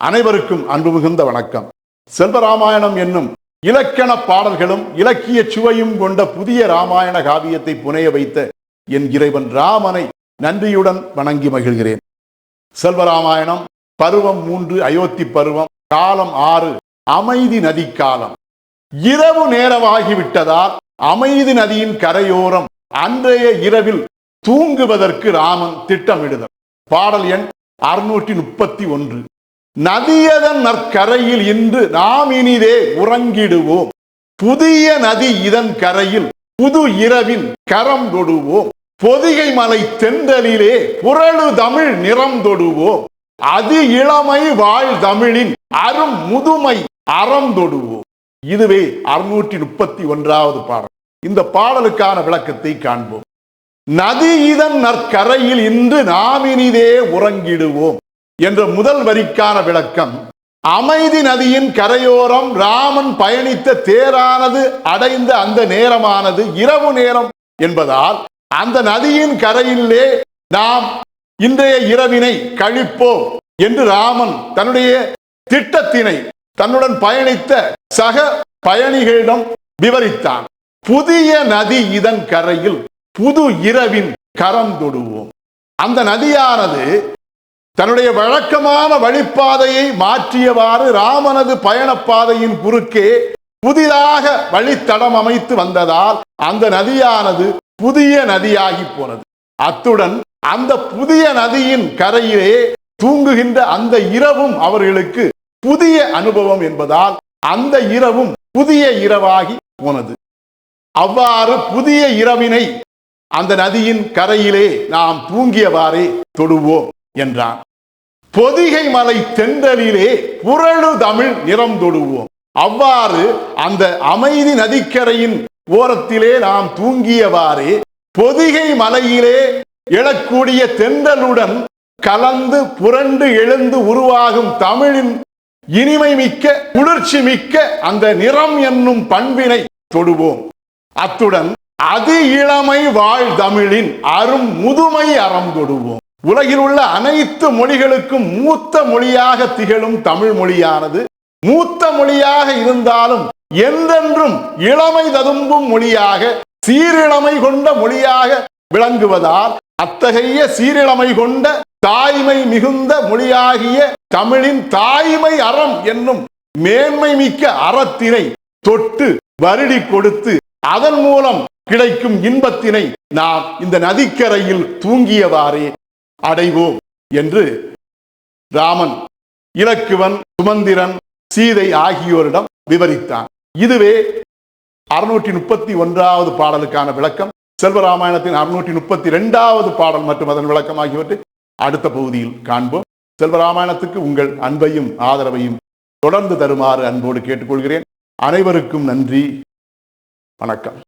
அனைவருக்கும் அன்பு மிகுந்த வணக்கம். செல்வராமாயணம் என்னும் இலக்கண பாடல்களும் இலக்கிய சுவையும் கொண்ட புதிய ராமாயண காவியத்தை புனைய வைத்த என் இறைவன் ராமனை நன்றியுடன் வணங்கி மகிழ்கிறேன். செல்வராமாயணம் பருவம் மூன்று அயோத்தி பருவம் காலம் ஆறு அமைதி நதி காலம். இரவு நேரமாகிவிட்டதால் அமைதி நதியின் கரையோரம் அன்றைய இரவில் தூங்குவதற்கு ராமன் திட்டமிடுதல். பாடல் எண் அறுநூற்றி முப்பத்தி ஒன்று. நதியதன் நற்கரையில் இன்று நாம் இனிதே உறங்கிடுவோம். புதிய நதி இதன் கரையில் புது இரவின் கரம் தொடுவோம். பொதிகை மலை தென்றலிலே புரளு தமிழ் நிறம் தொடுவோம். அதி இளமை வாழ் தமிழின் அரும் முதுமை அறம் தொடுவோம். இதுவே அறுநூற்றி முப்பத்தி ஒன்றாவது பாடல். இந்த பாடலுக்கான விளக்கத்தை காண்போம். நதி இதன் நற்கரையில் இன்று நாம் இனிதே உறங்கிடுவோம். என்ற முதல் வரிக்கான விளக்கம். அமைதி நதியின் கரையோரம் ராமன் பயணித்த தேரானது அடைந்த அந்த நேரமானது இரவு நேரம் என்பதால் அந்த நதியின் கரையிலே நாம் இன்றைய இரவினை கழிப்போம் என்று ராமன் தன்னுடைய திட்டத்தினை தன்னுடன் பயணித்த சக பயணிகளிடம் விவரித்தான். புதிய நதி இதன் கரையில் புது இரவின் கரம் தொடுவோம். அந்த நதியானது தன்னுடைய வழக்கமான வழிப்பாதையை மாற்றியவாறு ராமனது பயணப்பாதையின் குறுக்கே புதிதாக வழித்தடம் அமைத்து வந்ததால் அந்த நதியானது புதிய நதியாகி போனது. அத்துடன் அந்த புதிய நதியின் கரையிலே தூங்குகின்ற அந்த இரவும் அவர்களுக்கு புதிய அனுபவம் என்பதால் அந்த இரவும் புதிய இரவாகி போனது. அவ்வாறு புதிய இரவினை அந்த நதியின் கரையிலே நாம் தூங்கியவாறே தொடுவோம் என்றான். பொதிகை மலை தென்றலிலே புரளு தமிழ் நிறம் தொடுவோம். அவ்வாறு அந்த அமைதி நதிக்கரையின் ஓரத்திலே நாம் தூங்கியவாறு பொதிகை மலையிலே எழக்கூடிய தென்றலுடன் கலந்து புரண்டு எழுந்து உருவாகும் தமிழின் இனிமை மிக்க குளிர்ச்சி மிக்க அந்த நிறம் என்னும் பண்பினை தொடுவோம். அத்துடன் அதி இளமை வாழ் தமிழின் அரும் முதுமை அறம் தொடுவோம். உலகில் உள்ள அனைத்து மொழிகளுக்கும் மூத்த மொழியாக திகழும் தமிழ் மொழியானது. மூத்த மொழியாக இருந்தாலும் என்றென்றும் இளமை ததும்பும் மொழியாக சீரிழமை கொண்ட மொழியாக விளங்குவதால் அத்தகைய சீரிழமை கொண்ட தாய்மை மிகுந்த மொழியாகிய தமிழின் தாய்மை அறம் என்னும் மேன்மை மிக்க அறத்தினை தொட்டு வருடி கொடுத்து அதன் மூலம் கிடைக்கும் இன்பத்தினை நாம் இந்த நதிக்கரையில் தூங்கியவாறே அடைவோம் என்று ராமன் இலக்குவன் சுமந்திரன் சீதை ஆகியோரிடம் விவரித்தான். இதுவே அறுநூற்றி முப்பத்தி ஒன்றாவது பாடலுக்கான விளக்கம். செல்வராமாயணத்தின் அறுநூற்றி முப்பத்தி இரண்டாவது பாடல் மற்றும் அதன் விளக்கம் ஆகியவற்றை அடுத்த பகுதியில் காண்போம். செல்வராமாயணத்துக்கு உங்கள் அன்பையும் ஆதரவையும் தொடர்ந்து தருமாறு அன்போடு கேட்டுக்கொள்கிறேன். அனைவருக்கும் நன்றி. வணக்கம்.